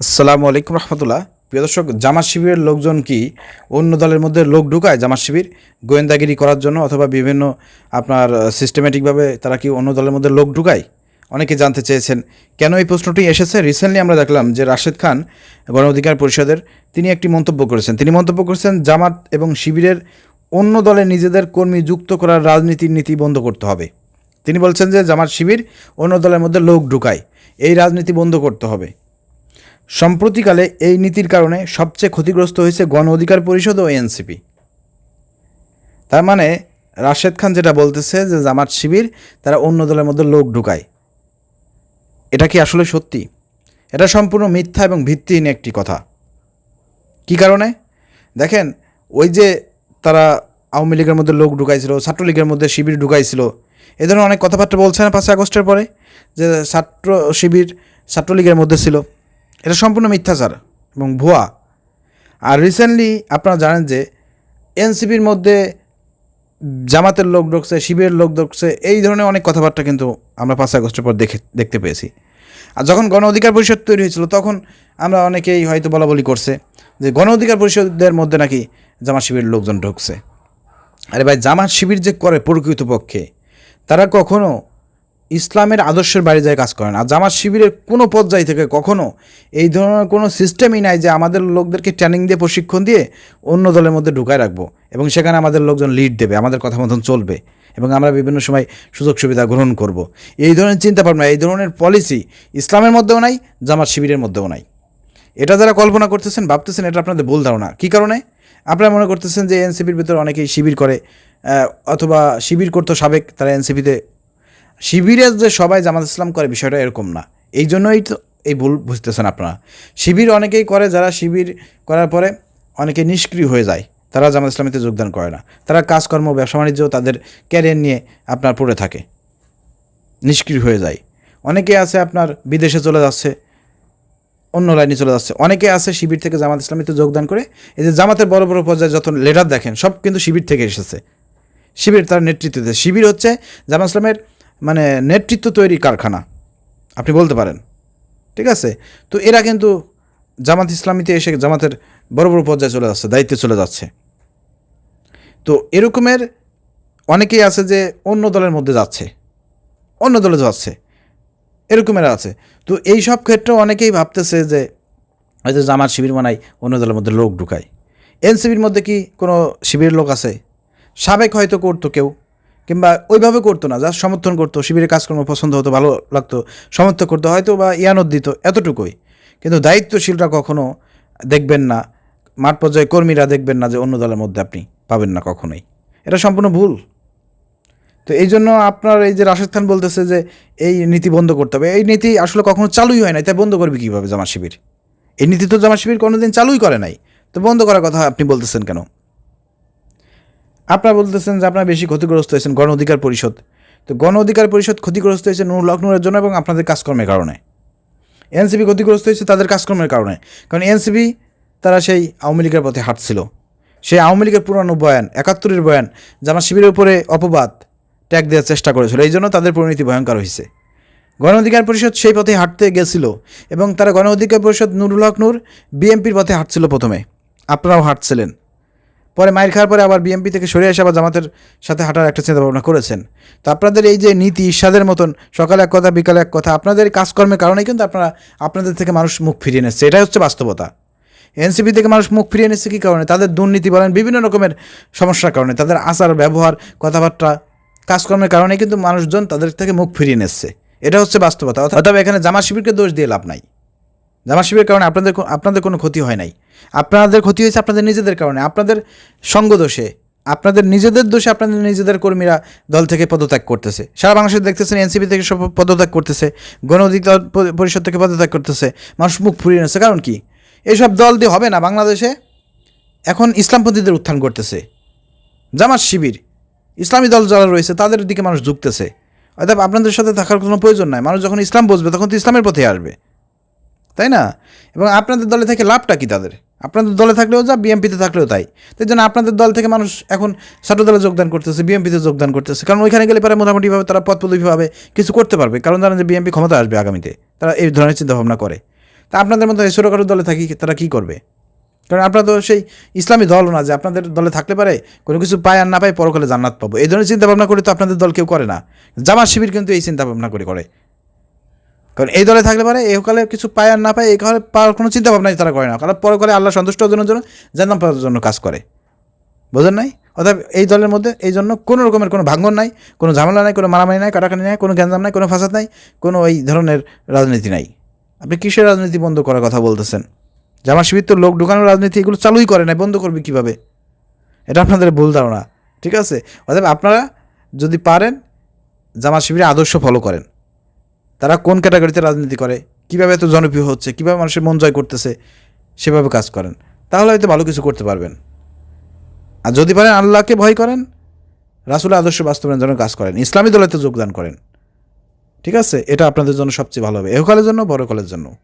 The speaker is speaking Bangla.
আসসালামু আলাইকুম রহমতুল্লাহ। প্রিয় দর্শক, জামাত শিবিরের লোকজন কি অন্য দলের মধ্যে লোক ঢুকায় জামাত শিবির? গোয়েন্দাগিরি করার জন্য অথবা বিভিন্ন আপনার সিস্টেমেটিকভাবে তারা কি অন্য দলের মধ্যে লোক ঢুকায়? অনেকে জানতে চেয়েছেন, কেন এই প্রশ্নটি এসেছে? রিসেন্টলি আমরা দেখলাম যে রাশেদ খান, গণ অধিকার পরিষদের, তিনি একটি মন্তব্য করেছেন। তিনি মন্তব্য করেছেন, জামাত এবং শিবিরের অন্য দলে নিজেদের কর্মী যুক্ত করার রাজনীতির নীতি বন্ধ করতে হবে। তিনি বলছেন যে জামাত শিবির অন্য দলের মধ্যে লোক ঢুকায়, এই রাজনীতি বন্ধ করতে হবে। সম্প্রতিকালে এই নীতির কারণে সবচেয়ে ক্ষতিগ্রস্ত হয়েছে গণ অধিকার পরিষদ ও এনসিপি। তার মানে রাশেদ খান যেটা বলতেছে যে জামাত শিবির, তারা অন্য দলের মধ্যে লোক ঢুকায়। এটা কি আসলে সত্যি? এটা সম্পূর্ণ মিথ্যা এবং ভিত্তিহীন একটি কথা। কি কারণে? দেখেন, ওই যে তারা আওয়ামী লীগের মধ্যে লোক ঢুকাইছিল, ছাত্রলীগের মধ্যে শিবির ঢুকাইছিল, এ ধরনের অনেক কথাবার্তা বলছে না পাঁচই আগস্টের পরে, যে ছাত্র শিবির ছাত্রলীগের মধ্যে ছিল। এটা সম্পূর্ণ মিথ্যাচার এবং ভুয়া। আর রিসেন্টলি আপনারা জানেন যে এনসিপির মধ্যে জামাতের লোক ঢুকছে, শিবিরের লোক ঢুকছে, এই ধরনের অনেক কথাবার্তা কিন্তু আমরা পাঁচ আগস্টের পর দেখে, দেখতে পেয়েছি। আর যখন গণ অধিকার পরিষদ তৈরি হয়েছিল, তখন আমরা অনেকেই হয়তো বলা বলি করছে যে গণ অধিকার পরিষদের মধ্যে নাকি জামাত শিবিরের লোকজন ঢুকছে। আরে ভাই, জামাত শিবির যে করে প্রকৃতপক্ষে, তারা কখনো ইসলামের আদর্শের বাইরে যায় কাজ করে না। জামাত শিবিরের কোনো পর্যায় থেকে কখনো এই ধরনের কোনো সিস্টেমই নাই যে আমাদের লোকদেরকে ট্রেনিং দিয়ে, প্রশিক্ষণ দিয়ে অন্য দলের মধ্যে ঢুকায় রাখব এবং সেখানে আমাদের লোকজন লিড দেবে, আমাদের কথা মতন চলবে এবং আমরা বিভিন্ন সময় সুযোগ সুবিধা গ্রহণ করব। এই ধরনের চিন্তা ভাবনা, এই ধরনের পলিসি ইসলামের মধ্যেও নাই, জামাত শিবিরের মধ্যেও নাই। এটা যারা কল্পনা করতেছেন, ভাবতেছেন এটা আপনাদের ভুল ধারণা। কী কারণে? আপনারা মনে করতেছেন যে এনসিপির ভিতরে অনেকেই শিবির করে অথবা শিবির করতো সাবেক তারা এনসিপিতে শিবিরে যে সবাই জামাত ইসলাম করে বিষয়টা এরকম না। এই জন্যই তো এই ভুল বুঝতেছেন আপনারা। শিবির অনেকেই করে, যারা শিবির করার পরে অনেকে নিষ্ক্রিয় হয়ে যায়, তারা জামাত ইসলামীতে যোগদান করে না। তারা কাজকর্ম, ব্যবসা বাণিজ্য তাদের ক্যারিয়ার নিয়ে আপনার পড়ে থাকে, নিষ্ক্রিয় হয়ে যায়। অনেকে আছে আপনার বিদেশে চলে যাচ্ছে, অন্য লাইনে চলে যাচ্ছে। অনেকে আছে শিবির থেকে জামাত ইসলামীতে যোগদান করে, এই যে জামাতের বড় বড় পর্যায়ে যত লেটার দেখেন, সব কিন্তু শিবির থেকে এসেছে। শিবির তার নেতৃত্বে, শিবির হচ্ছে জামাত ইসলামের মানে নেতৃত্ব তৈরি কারখানা। আপনি বলতে পারেন। ঠিক আছে? তো এরা কিন্তু জামাত ইসলামীতে এসে জামাতের বড় বড় পর্যায়ে চলে যাচ্ছে, দায়িত্বে চলে যাচ্ছে। তো এরকমের অনেকেই আছে যে অন্য দলের মধ্যে যাচ্ছে। অন্য দলে যাচ্ছে। এরকমের আছে। তো এই সব ক্ষেত্রে অনেকেই ভাবতেছে যে হয়তো জামাত শিবির বানাই অন্য দলের মধ্যে লোক ঢুকায়। এনসিবির মধ্যে কি কোনো শিবির লোক আছে? সাবেক হয়তো করতো কেউ। কিংবা ওইভাবে করতো না যা সমর্থন করতো, শিবিরের কাজকর্ম পছন্দ হতো, ভালো লাগতো, সমর্থন করতো, হয়তো বা ইয়ানত দিত, এতটুকুই। কিন্তু দায়িত্বশীলরা কখনো দেখবেন না, মাঠ পর্যায়ে কর্মীরা দেখবেন না যে অন্য দলের মধ্যে আপনি পাবেন না কখনোই। এটা সম্পূর্ণ ভুল। তো এই জন্য আপনার এই যে রাশেদ বলতেছে যে এই নীতি বন্ধ করতে হবে, এই নীতি আসলে কখনো চালুই হয় নাই, তাই বন্ধ করবে কীভাবে জামা শিবির? এই নীতি তো জামা শিবির কোনোদিন চালুই করে নাই। তো বন্ধ করার কথা আপনি বলতেছেন কেন? আপনারা বলতেছেন যে আপনারা বেশি ক্ষতিগ্রস্ত হয়েছেন গণ অধিকার পরিষদ। তো গণ অধিকার পরিষদ ক্ষতিগ্রস্ত হয়েছে নুর লক্ষ্ণৌরের জন্য এবং আপনাদের কাজকর্মের কারণে। এনসিপি ক্ষতিগ্রস্ত হয়েছে তাদের কাজকর্মের কারণে। কারণ এনসিপি, তারা সেই আওয়ামী লীগের পথে হাঁটছিল। সেই আওয়ামী লীগের পুরানো বয়ান, একাত্তরের বয়ান জামা শিবিরের উপরে অপবাদ, ট্যাগ দেওয়ার চেষ্টা করেছিল, এই জন্য তাদের পরিণতি ভয়ঙ্কর হয়েছে। গণ অধিকার পরিষদ সেই পথে হাঁটতে গেছিল এবং তারা গণ অধিকার পরিষদ নুরুল হক নূর বিএমপির পথে হাঁটছিল প্রথমে। আপনারাও হাঁটছিলেন। পরে মাইর খাওয়ার পরে আবার বিএমপি থেকে সরে এসে আবার জামাতের সাথে হাঁটার একটা চিন্তা ভাবনা করেছেন। তো আপনাদের এই যে নীতি ঈর্ষাদের মতন, সকালে এক কথা, বিকালে এক কথা, আপনাদের কাজকর্মের কারণেই কিন্তু আপনারা, আপনাদের থেকে মানুষ মুখ ফিরিয়ে নিচ্ছে এটাই হচ্ছে বাস্তবতা। এনসিপি থেকে মানুষ মুখ ফিরিয়ে নিচ্ছে কী কারণে? তাদের দুর্নীতি বলেন, বিভিন্ন রকমের সমস্যার কারণে, তাদের আচার, ব্যবহার, কথাবার্তা, কাজকর্মের কারণে কিন্তু মানুষজন তাদের থেকে মুখ ফিরিয়ে নিচ্ছে এটা হচ্ছে বাস্তবতা। অথবা এখানে জামা শিবিরকে দোষ দিয়ে লাভ নাই। জামা শিবিরের কারণে আপনাদের আপনাদের কোনো ক্ষতি হয় নাই। আপনাদের ক্ষতি হয়েছে আপনাদের নিজেদের কারণে। আপনাদের সঙ্গ দোষে, আপনাদের নিজেদের দোষে আপনাদের নিজেদের কর্মীরা দল থেকে পদত্যাগ করতেছে। সারা বাংলাদেশে দেখতেছেন এনসিপি থেকে সব পদত্যাগ করতেছে, গণ অধিকার পরিষদ থেকে পদত্যাগ করতেছে, মানুষ মুখ ফুরিয়ে নিচ্ছে কারণ কি? এইসব দল দিয়ে হবে না বাংলাদেশে? এখন ইসলামপন্থীদের উত্থান করতেছে। জামাত শিবির ইসলামী দল যারা রয়েছে, তাদের দিকে মানুষ ঝুঁকতেছে। অর্থাৎ আপনাদের সাথে থাকার কোনো প্রয়োজন নাই। মানুষ যখন ইসলাম বুঝবে, তখন তো ইসলামের পথে আসবে। তাই না? এবং আপনাদের দলে থেকে লাভটা কি তাদের? আপনাদের দলে থাকলেও যা বিএমপিতে থাকলেও তাই। তাই জন্য আপনাদের দল থেকে মানুষ এখন ছাত্র দলে যোগদান করতেছে বিএমপিতে যোগদান করতেছে। কারণ ওইখানে গেলে পরে মোটামুটিভাবে তারা পদ পদবিভাবে কিছু করতে পারবে। কারণ জানেন যে বিএমপি ক্ষমতা আসবে আগামীতে, তারা এই ধরনের চিন্তাভাবনা করে। তা আপনাদের মতো ছোটোখাটো দলে থাকি, তারা কী করবে? কারণ আপনারা তো সেই ইসলামী দল না যে আপনাদের দলে থাকলে পারে কোনো কিছু পায় আর না পায় পরকালে জান্নাত পাবো। এই ধরনের চিন্তা ভাবনা করে তো আপনাদের দল কেউ করে না। জামাত শিবির কিন্তু এই চিন্তা ভাবনা করে করে। কারণ এই দলে থাকলে পারে এই কালে কিছু পায় আর না পায়, এই কালে পাওয়ার কোনো চিন্তা ভাবনাই তারা করে না। কারণ পরকালে আল্লাহ সন্তুষ্ট অর্জনের জন্য জান্নাত পাওয়ার জন্য কাজ করে। বোঝেন নাই? অর্থাৎ এই দলের মধ্যে এই জন্য কোনো রকমের কোনো ভাঙ্গন নাই, কোনো ঝামেলা নাই, কোনো মারামারি নাই, কাটাকাটি নাই, কোনো গ্যাঞ্জাম নাই, কোনো ফাসাদ নাই, কোনো এই ধরনের রাজনীতি নাই। আপনি কিসের রাজনীতি বন্ধ করার কথা বলতেছেন? জামা শিবির তো লোক ঢুকানোর রাজনীতি এগুলো চালুই করে নাই, বন্ধ করবে কীভাবে? এটা আপনাদের ভুল ধারণা, ঠিক আছে? অর্থাৎ আপনারা যদি পারেন জামা শিবিরের আদর্শ ফলো করেন। তারা কোন ক্যাটাগরিতে রাজনীতি করে, কীভাবে এত জনপ্রিয় হচ্ছে, কীভাবে মানুষের মন জয় করতেছে, সেভাবে কাজ করেন। তাহলে হয়তো ভালো কিছু করতে পারবেন। আর যদি পারেন আল্লাহকে ভয় করেন, রাসুল আদর্শ বাস্তবায়নের জন্য কাজ করেন, ইসলামী দলেতে যোগদান করেন। ঠিক আছে? এটা আপনাদের জন্য সবচেয়ে ভালো হবে। এহকালের জন্য বড় কলের জন্য।